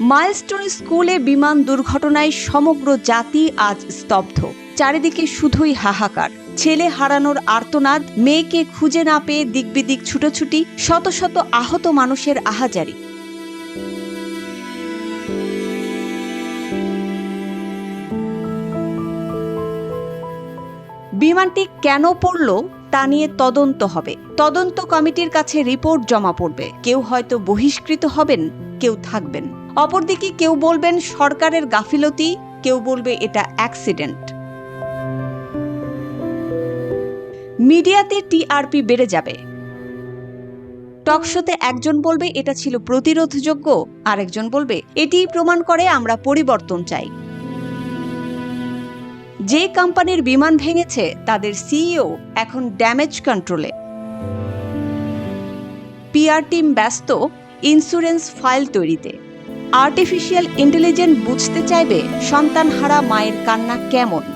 Milestone স্কুলে বিমান দুর্ঘটনায় সমগ্র জাতি আজ স্তব্ধ। চারিদিকে শুধুই হাহাকার। ছেলে হারানোর আর্তনাদ, মেয়েকে খুঁজে না পেয়ে দিকবিদিক ছুটোছুটি, শত শত আহত মানুষের আহাজারি। বিমানটি কেন পড়ল তা নিয়ে তদন্ত হবে। তদন্ত কমিটির কাছে রিপোর্ট জমা পড়বে। কেউ হয়তো বহিষ্কৃত হবেন, কেউ থাকবেন। অপরদিকে কেউ বলবেন সরকারের গাফিলতি, কেউ বলবে এটা অ্যাক্সিডেন্ট মিডিয়াতে টিআরপি বেড়ে যাবে। টকশোতে একজন বলবে এটা ছিল প্রতিরোধযোগ্য, আরেকজন বলবে এটিই প্রমাণ করে আমরা পরিবর্তন চাই। যে কোম্পানির বিমান ভেঙেছে, তাদের সিইও এখন ড্যামেজ কন্ট্রোলে পিআর টিম ব্যস্ত ইন্স্যুরেন্স ফাইল তৈরিতে। আর্টিফিশিয়াল ইন্টেলিজেন্ট বুঝতে চাইবে সন্তান হারা মায়ের কান্না কেমন?